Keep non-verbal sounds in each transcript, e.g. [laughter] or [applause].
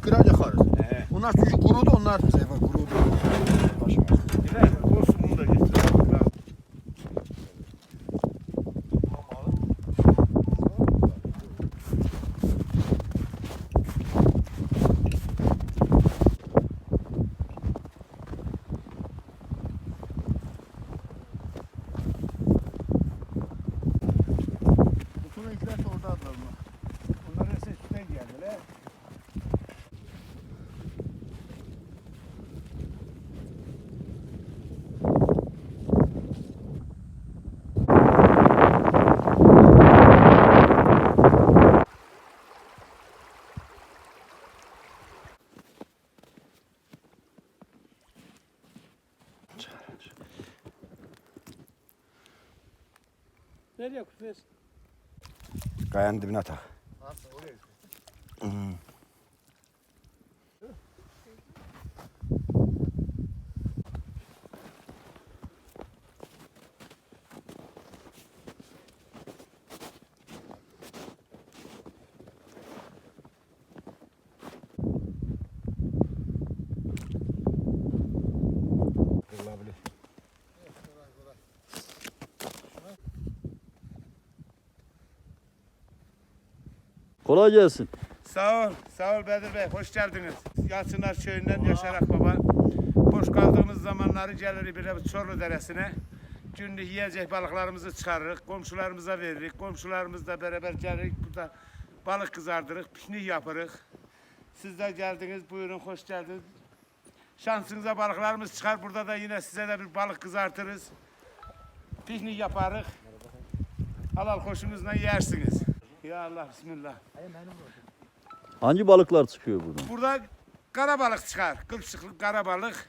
kırar yakarız. He. Onlar çünkü kurudu onlar. Bu sefer kurudu. Başıma. Güzel. Olsun bunu da getirelim. Bak. Bütün renkler de orada adlarına. Bunların sesinden geldiler. Nereye kutuyoruz? Kayanın dibine tak. Kırılabilir. Kolay gelsin. Sağ ol, sağ ol Bedir Bey. Hoş geldiniz. Yalçınar Köyü'nden Yaşar Akbaba. Boş kaldığımız zamanları gelir bir de Çorlu Deresi'ne. Günlük yiyecek balıklarımızı çıkarırız. Komşularımıza veririz. Komşularımızla beraber geliriz. Burada balık kızardırırız. Piknik yaparız. Siz de geldiniz. Buyurun hoş geldiniz. Şansınıza balıklarımız çıkar. Burada da yine size de bir balık kızartırız. Piknik yaparız. Halal hoşunuzla yersiniz. Ya Allah bismillah. Hangi balıklar çıkıyor buradan? Burada kara balık çıkar. Kılçıklı kara balık.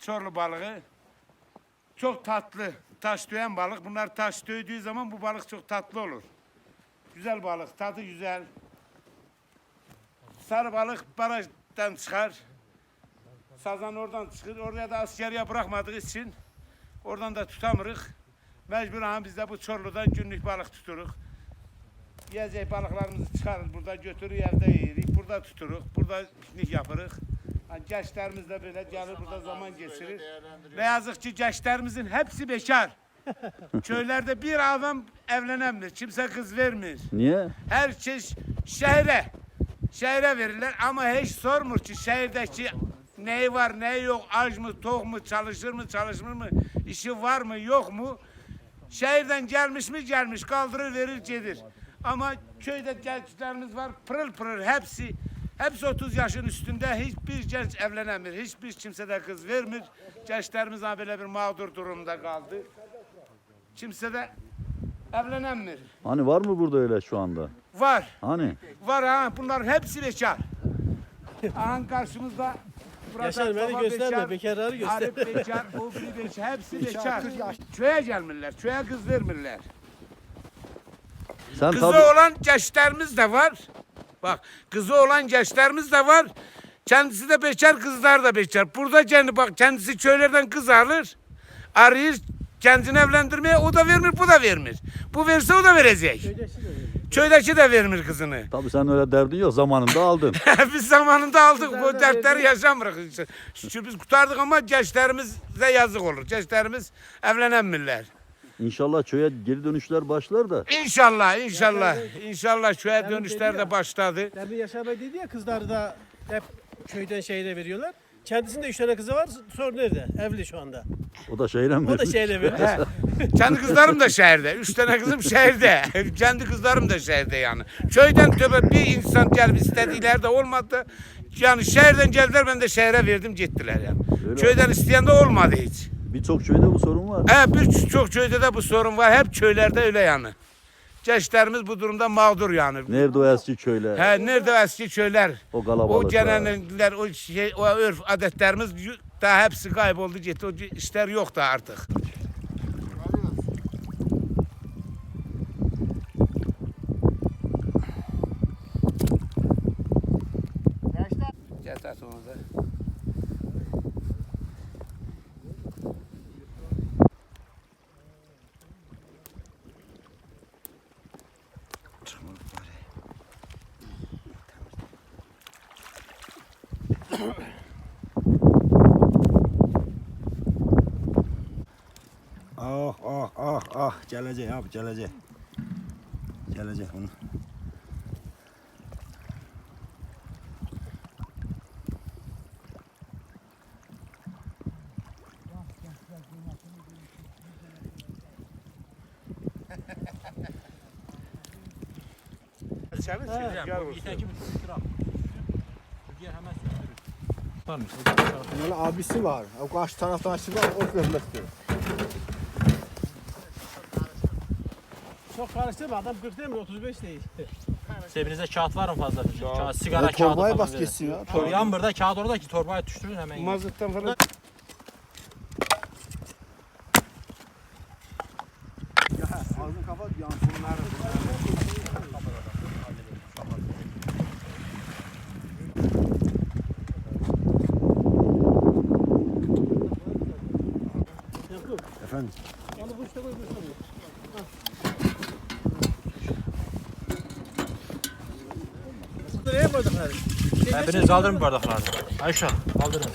Çorlu balığı. Çok tatlı. Taş döyen balık. Bunlar taş döydüğü zaman bu balık çok tatlı olur. Güzel balık. Tadı güzel. Sarı balık barajdan çıkar. Sazan oradan çıkır. Oraya da askeriye bırakmadığı için oradan da tutamırık. Mecburen biz de bu Çorlu'dan günlük balık tuturuk. Yiyecek balıklarımızı çıkarır burada götürür evde yiyirik. Burada tuturuk. Burada piknik yaparız. Yani gençlerimiz de böyle gelir burada zaman geçirir. Ve yazık ki gençlerimizin hepsi bekar. [laughs] Köylerde bir adam evlenemiyor. Kimse kız vermiyor. Niye? Herkes şehre. Şehre verirler ama hiç sormur ki şehirdeki neyi var neyi yok, aç mı, tok mu, çalışır mı, çalışmır mı, işi var mı, yok mu? Şehirden gelmiş mi gelmiş, kaldırır verir gelir. Ama köyde gençlerimiz var pırıl pırıl hepsi. Hepsi 30 yaşın üstünde hiçbir genç evlenemiyor. Hiçbir kimse de kız vermiyor. Gençlerimiz böyle bir mağdur durumda kaldı. Kimse de evlenemiyor. Hani var mı burada öyle şu anda? Var. Hani? Var ha bunların hepsi bekar. Aha karşımızda burada Yaşar beni baba gösterme, bekar, bekarları göster. Arif bekar, o biri bekar, hepsi bekar. Köye gelmirler, köye kız vermirler. Sen Kızı tabii olan gençlerimiz de var. Bak kızı olan gençlerimiz de var. Kendisi de bekar, kızlar da bekar. Burada kendi bak kendisi köylerden kız alır. Arayır kendini evlendirmeye o da vermir, bu da vermir. Bu verse o da verecek. Köydeki de vermir kızını. tabii sen öyle derdin yok zamanında aldın. [laughs] Biz zamanında aldık bu dertleri yaşamırız. Şükür biz kurtardık ama gençlerimize yazık olur. Gençlerimiz evlenemiyorlar. İnşallah köye geri dönüşler başlar da. İnşallah, inşallah. İnşallah köye Yani dönüşler dedi ya. de başladı. Demin Yaşar Bey dedi ya kızları da hep köyden şeyde veriyorlar. Kendisinde üç tane kızı var. Sonra nerede? Evli şu anda. O da şehre mi? O da şeyle veriyor. Kendi kızlarım da şehirde. Üç tane kızım şehirde. [laughs] Kendi kızlarım da şehirde yani. Köyden töbe bir insan gelip istediler de olmadı. Yani şehirden geldiler ben de şehre verdim gittiler yani. Öyle Köyden isteyen de olmadı hiç. Birçok köyde bu sorun var. Evet birçok köyde de bu sorun var. Hep köylerde öyle yani. Gençlerimiz bu durumda mağdur yani. Nerede o eski köyler? He, nerede o eski köyler? O O kalabalıklar. gelenler, o şey, o örf adetlerimiz daha hepsi kayboldu gitti. O işler yok da artık. Getir onu da. Ah ah ah ah gelecek abi gelecek. Gelecek bunu. Senin He. rüzgar vursun. Böyle abisi var. O karşı taraftan açtı var. O görmekte. Çok karıştırma adam 40 değil mi 35 değil. Cebinizde kağıt var mı fazla? Kağıt, sigara Ya kağıdı torbaya falan bas böyle. geçsin ya. Tor- Yan burada kağıt orada ki torbaya düşürün hemen. yiyin. Mazottan falan Ağzını kapat yansınlar. Yakup. Efendim. Onu bu işte koy bu işte koy. Hadi? Hepiniz kaldırın bardakları. Ayşe kaldırın.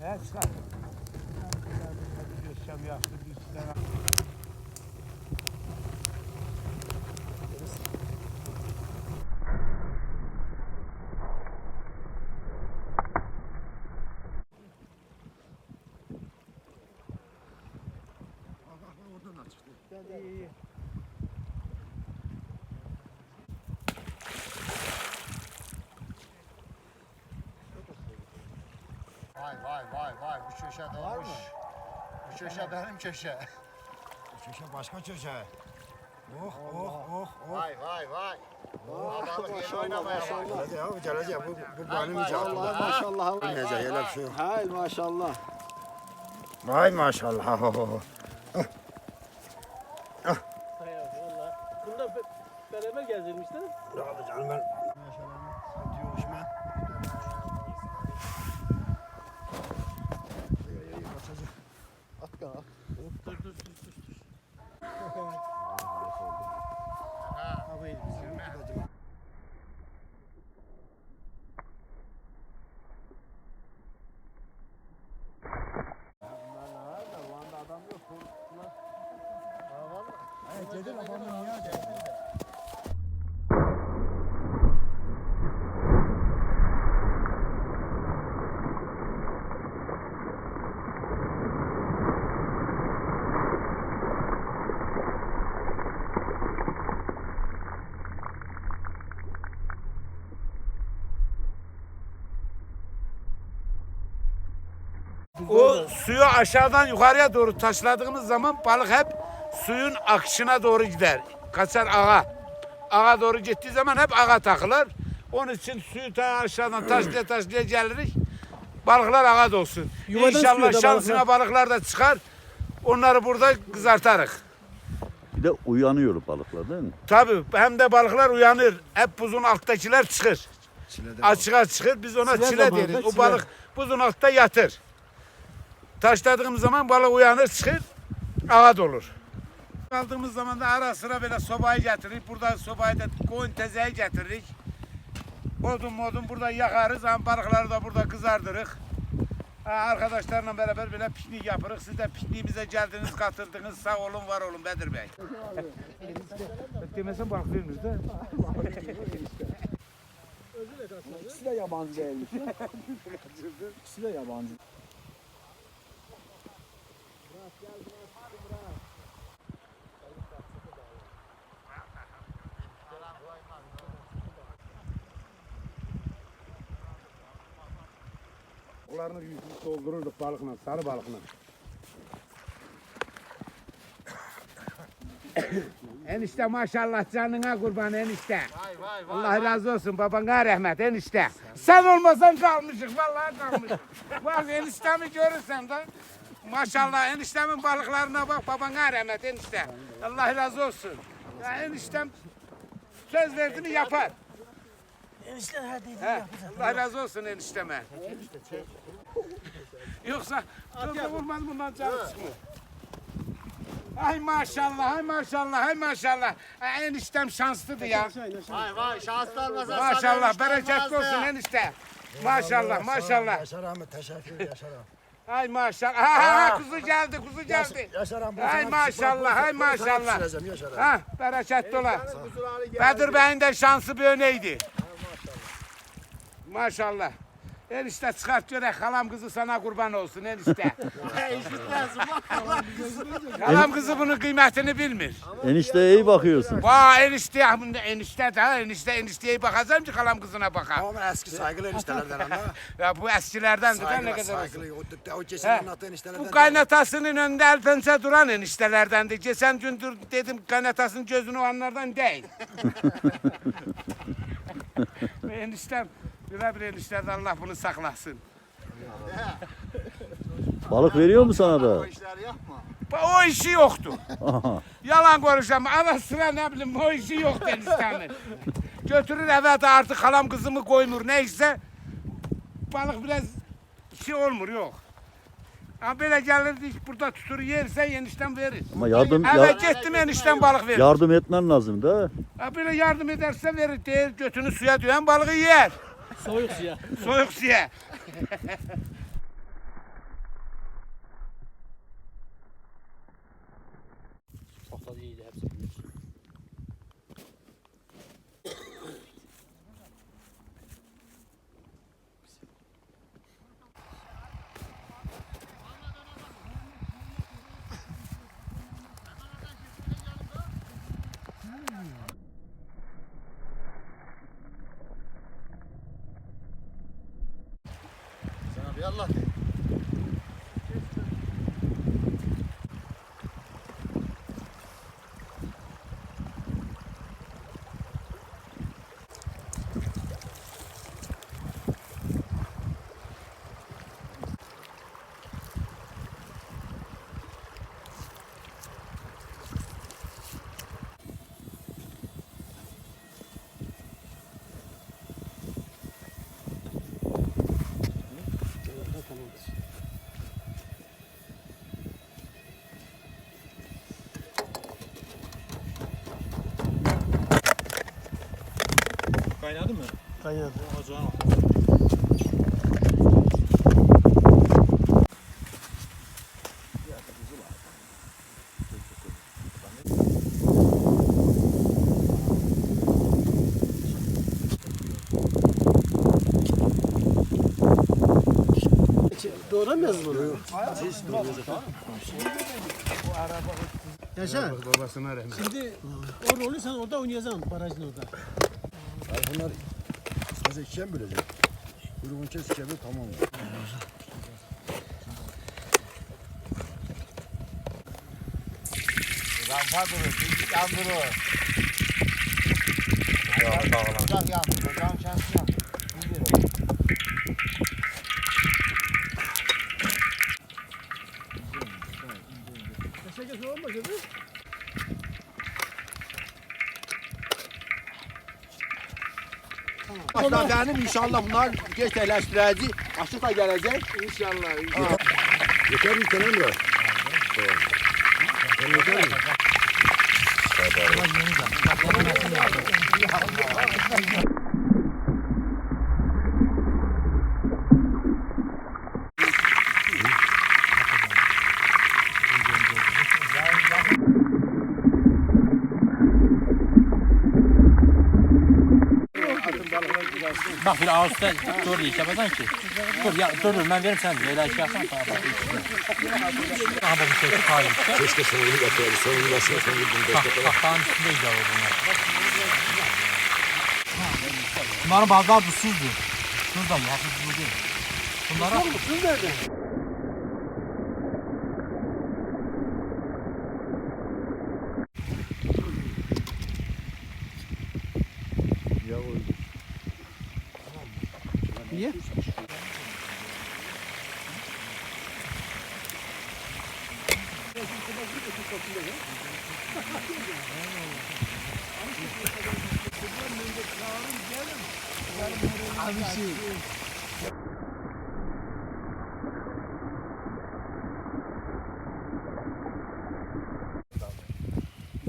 He çıkar. Göstereceğim yaktı bir iki tane. Vay vay vay vay. Bu köşe dolmuş. Bu köşe benim köşe. Köşe başka köşe. Oh oh oh oh. Vay vay vay. Babalık yeni oynamaya bak. Gelecek abi gelecek. Bu, bu Hay benim maşallah icatım. maşallah. Vay, Bilmeyecek vay, öyle bir vay. şey yok. Hay maşallah. Vay maşallah. Oh, oh, oh. Valla. Bunda be- beraber gezdirmişler. Abi canım ben. Maşallah. Sıkıntı yok işime. At kan at. Dur dur dur dur. dur. Abi O suyu aşağıdan yukarıya doğru taşladığımız zaman balık hep suyun akışına doğru gider. Kaçar ağa. Ağa doğru gittiği zaman hep ağa takılır. Onun için suyu ta aşağıdan taşlaya taşlaya geliriz. Balıklar ağa dolsun. Yuvadan İnşallah suyu da şansına balıklar da çıkar. Onları burada kızartarız. Bir de uyanıyor balıklar değil mi? Tabii hem de balıklar uyanır. Hep buzun alttakiler çıkır. Çileden Açığa çıkır. Biz ona Çile çile zamanında deriz. O çile. balık buzun altta yatır. Taşladığımız zaman balık uyanır çıkır. Ağa dolur. Kaldığımız zaman da ara sıra böyle sobayı getirir. Burada sobayı da koyun tezeyi getirir. Odun modun burada yakarız. Ama balıkları da burada kızardırırız. Ha, arkadaşlarla beraber böyle piknik yaparız. Siz de pikniğimize geldiniz, katıldınız. Sağ olun, var olun Bedir Bey. Demesen veririz de. İkisi de yabancı değilmiş. İkisi de yabancı. Onlarını doldururduk balıkla, sarı balıkla. [coughs] Enişte maşallah canına kurban enişte. Vay vay vay. Allah razı olsun babana rahmet enişte. Sen olmasan kalmışık vallahi kalmışık. [laughs] bak eniştemi görürsen de maşallah eniştemin balıklarına bak babana rahmet enişte. Allah razı olsun. Ya eniştem söz verdi mi yapar. Enişten her dediğini He, Allah razı olsun enişteme. Yoksa da vurmaz bundan canı çıkmıyor. Ay maşallah, ay maşallah, ay maşallah. Ay, eniştem şanslıdır ya. Vay vay şanslı olmasa Maşallah, bereketli olsun enişte. Maşallah, maşallah. Yaşar Ahmet teşekkür Yaşar Ahmet. [laughs] Ay maşallah. Ha, ha, kuzu geldi, kuzu geldi. Yaşar Ahmet. Ay maşallah, ay maşallah. Yaşar Ahmet. Ha, bereketli ola. Bedir Bey'in de şansı bir öneydi. Maşallah. Enişte çıkart görek halam kızı sana kurban olsun enişte. [laughs] halam kızı bunun kıymetini bilmir. Enişteye iyi bakıyorsun. Vay enişte, enişte de enişte enişteye bakacağım ki halam kızına bakar. Ama eski saygılı eniştelerden ama. [laughs] Ya bu eskilerden de ne kadar saygılı. O, o kesin eniştelerden. Bu kaynatasının önünde el pençe duran eniştelerden de. Geçen gün dur dedim kaynatasının gözünü onlardan değil. [laughs] Eniştem, bir bir enişteden Allah bunu saklasın. Balık veriyor mu sana da? O işleri yapma. O işi yoktu. Yalan konuşamam. Ama sıra ne bileyim o işi yok eniştemin. Götürür eve de artık halam kızımı koymur neyse. Balık biraz şey olmur yok. Ama böyle gelirdik burada tutur yerse eniştem verir. Ama yardım Eve ya- gittim eniştem balık verir. yardım etmen lazım da. Ha böyle yardım ederse verir değil götünü suya düyen balığı yer. Soğuk suya. Soğuk suya. Çok da iyiydi hepsi. büyük. Sana bir Allah de. Kaynadı mı? Kaynadı. O zaman Doğramıyoruz bunu. Yaşar. Babasına rahmet. Şimdi o rolü sen orada oynayacaksın barajın orada. Bunlar isterse ikiye mi bölecek? Kuyruğunu kes ikiye böl tamam. Rampa durur, düdük yandırır. Ocak yandırır, cam şansı yandırır. Başladığım inşallah bunlar geç eleştirici açık da gelecek. İnşallah. Yeter mi Kenan Bey? Tamam. Yeter mi? Bak bir ağızda dur iş yapacaksın ki. Dur ya dur dur ben veririm sen böyle şey yapsan tamam bak. Aha bu bir şey işte. Keşke sonunu yapaydı. Sonunu basına sonunu Bak bak dağın üstündeydi o bunlar. Bunların bazıları tuzsuzdu. Şurada mı? Hafif tuzlu değil. Bunlara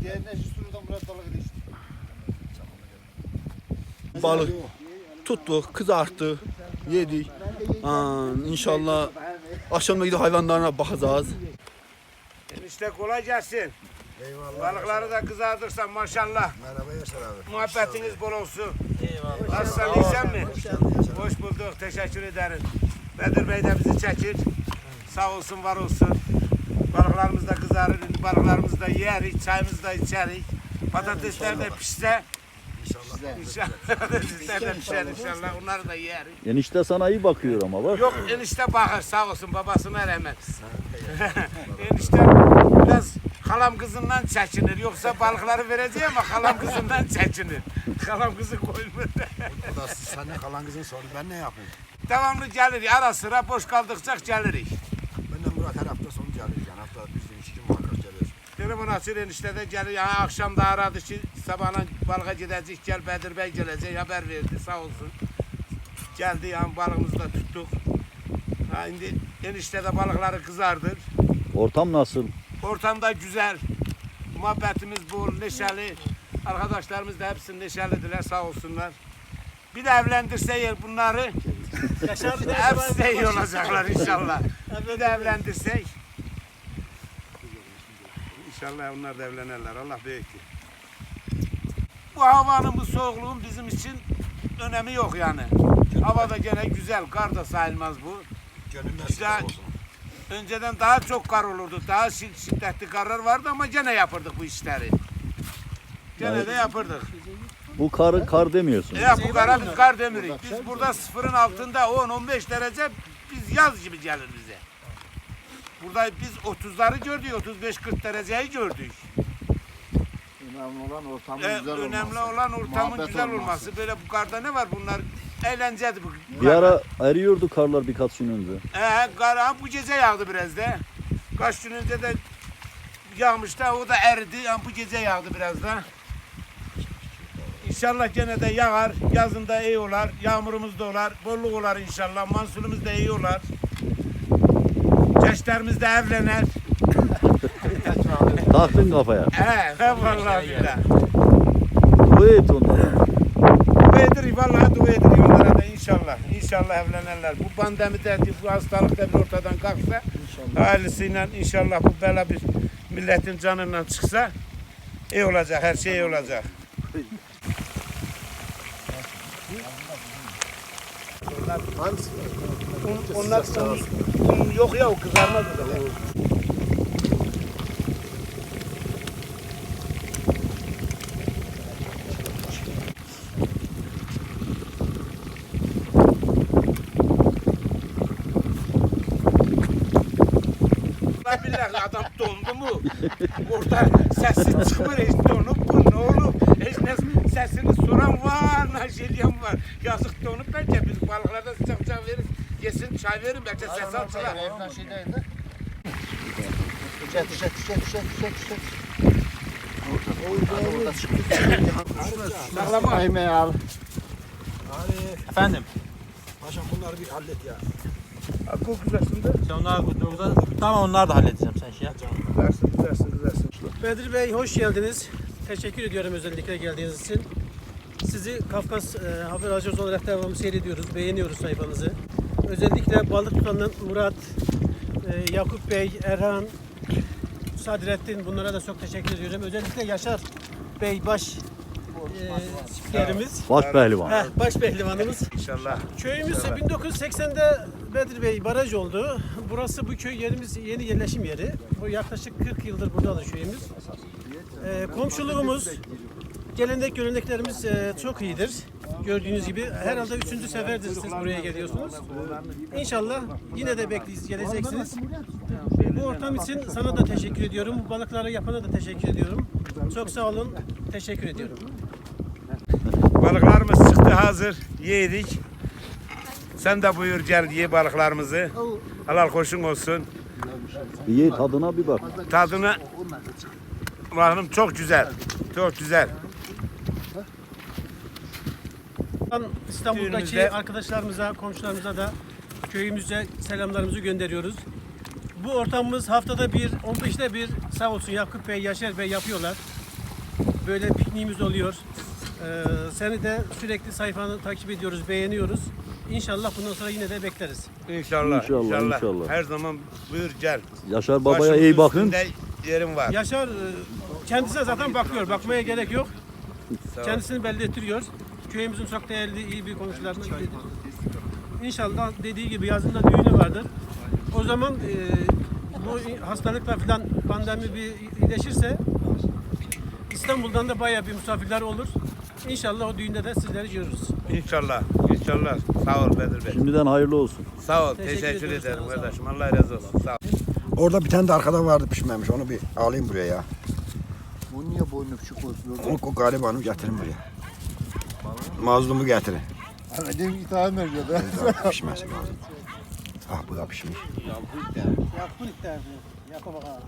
Diğerine şu sunudan biraz balık geçti. Balık tuttuk, kızarttık, yedik. Aa, inşallah akşamda gidip hayvanlarına bakacağız. Enişte kolay gelsin. Eyvallah. Balıkları da kızardırsan maşallah. Merhaba Yaşar abi. Muhabbetiniz bol olsun. Eyvallah. Nasılsın iyi sen mi? Hoş bulduk. Teşekkür ederim. Bedir Bey de bizi çekir. Sağ olsun var olsun. Balıklarımız da kızarır. Balıklarımızı da yerik. Çayımızı da içerik. Patatesler de pişse. İnşallah. İnşallah. De. Onları da yerik. Enişte sana iyi bakıyor ama bak. Yok enişte bakır sağ olsun babasına rağmen. [laughs] enişte biraz halam kızından çekinir. Yoksa balıkları vereceğim ama halam kızından çekinir. [laughs] halam kızı koymuyor. O da senin kalan kızın sordu. Ben ne yapayım? Devamlı gelir ara sıra boş kaldıkça geliriz. Ben de Murat her hafta sonu gelir. Yani hafta bizim iki muhakkak gelir. Telefon açır enişte de gelir. Yani akşam da aradı ki sabahla balığa gidecek gel Bedir Bey gelecek haber verdi sağ olsun. Geldi yani balığımızı da tuttuk. Ha, şimdi enişte de balıkları kızardır. Ortam nasıl? Ortamda güzel. Muhabbetimiz bol, neşeli. Arkadaşlarımız da hepsi neşelidiler sağ olsunlar. Bir de evlendirse yer bunları hepsi de iyi olacaklar inşallah. Bir de evlendirsek. İnşallah onlar da evlenirler. Allah büyüktür. Bu havanın bu soğukluğun bizim için önemi yok yani. Hava da gene güzel. Kar da sayılmaz bu. Güzel. olsun. Önceden daha çok kar olurdu. Daha şi- şiddetli karlar vardı ama gene yapırdık bu işleri. Gene de yapırdık. Bu karı kar demiyorsun. Ya bu kara biz kar demirik. Biz burada sıfırın altında 10-15 derece biz yaz gibi gelir bize. Burada biz 30'ları gördük, 35-40 dereceyi gördük. Önemli olan ortamın Ee, güzel önemli olması. olan ortamın Muhabbet güzel olması. olması. Böyle bu karda ne var bunlar? Eğlenceydi bu. Bir ara eriyordu karlar birkaç gün önce. Ee, kar ha, bu gece yağdı biraz da. Kaç gün önce de yağmış da o da eridi. Ha, bu gece yağdı biraz da. İnşallah gene de yağar. Yazın da iyi olar. Yağmurumuz da olar. Bolluk olar inşallah. Mansulumuz da iyi olar. Gençlerimiz de evlenir. Taktın kafaya. He, he vallahi billahi. Bu et onlara. Dua edirik vallahi dua edirik onlara da inşallah. İnşallah evlenirler. Bu pandemi de bu hastalık da bir ortadan kalksa ailesiyle inşallah bu bela bir milletin canından çıksa iyi olacak. Her şey iyi olacak. Onlar, onlar un yok ya o kızarmaz o da. Billahi adam dondu mu? Orada sesi çıkmıyor hiç donup bu ne olur? Hiç ne sesini soran var, naşeliyen var. Yazık donup bence biz balıklardan sıcak sıcak verir. Yesin çay verin belki ses alçılar. Evden şeydeydi. Düşet, düşet, düşet, düşet. Orada çıktı. Saklama. Efendim. Paşam bunları bir hallet ya. Akıl güzelsin Sen onlar burada tamam onları da halledeceğim sen şey yap. Bedir Bey hoş geldiniz. Teşekkür ediyorum özellikle geldiğiniz için. Sizi Kafkas e, Haber Ajansı olarak devamlı seyrediyoruz, beğeniyoruz sayfanızı. Özellikle balık tutanın Murat, e, Yakup Bey, Erhan, Sadrettin bunlara da çok teşekkür ediyorum. Özellikle Yaşar Bey baş e, spikerimiz. Baş pehlivan. Heh, baş pehlivanımız. İnşallah. Köyümüz 1980'de Bedir Bey baraj oldu. Burası bu köy yerimiz yeni yerleşim yeri. Bu yaklaşık 40 yıldır buradadır köyümüz. Ee, komşuluğumuz, gelenek göreneklerimiz e, çok iyidir. Gördüğünüz gibi herhalde üçüncü seferdir siz buraya geliyorsunuz. İnşallah yine de bekleyeceğiz, geleceksiniz. Bu ortam için sana da teşekkür ediyorum. Bu balıkları yapana da teşekkür ediyorum. Çok sağ olun. Teşekkür ediyorum. Çıktı hazır. Yedik. Sen de buyur gel ye balıklarımızı. Halal koşun olsun. Bir ye tadına bir bak. Tadını Bakın çok güzel. Çok güzel. Ben İstanbul'daki Düğünümüzde- arkadaşlarımıza, komşularımıza da köyümüze selamlarımızı gönderiyoruz. Bu ortamımız haftada bir, 15'te bir sağ olsun Yakup Bey, Yaşar Bey yapıyorlar. Böyle pikniğimiz oluyor. Ee, seni de sürekli sayfanı takip ediyoruz, beğeniyoruz. İnşallah bundan sonra yine de bekleriz. İnşallah. İnşallah, inşallah. Her zaman buyur gel. Yaşar babaya Başımız iyi bakın. üstünde Yerim var. Yaşar e, kendisi zaten bakıyor, bakmaya gerek yok. Sağ ol. Kendisini belli ettiriyor. Köyümüzün çok değerli, iyi bir komşularından biridir. İnşallah dediği gibi yazında düğünü vardır. O zaman e, bu hastalıkla falan pandemi bir iyileşirse İstanbul'dan da bayağı bir misafirler olur. İnşallah o düğünde de sizleri görürüz. İnşallah. İnşallah. Sağ ol Bedir Bey. Şimdiden hayırlı olsun. Sağ ol. Teşekkür ederim kardeşim. Allah razı olsun. Sağ ol. Orada bir tane de arkada vardı pişmemiş. Onu bir alayım buraya ya. Bu niye boynu küçük olsun? Onu o garibanı getirin buraya. Mazlumu getirin. Dedim bir tane veriyor da. Pişmesi lazım. Ah bu da pişmiş. Yapın isterdi. Yapa bakalım.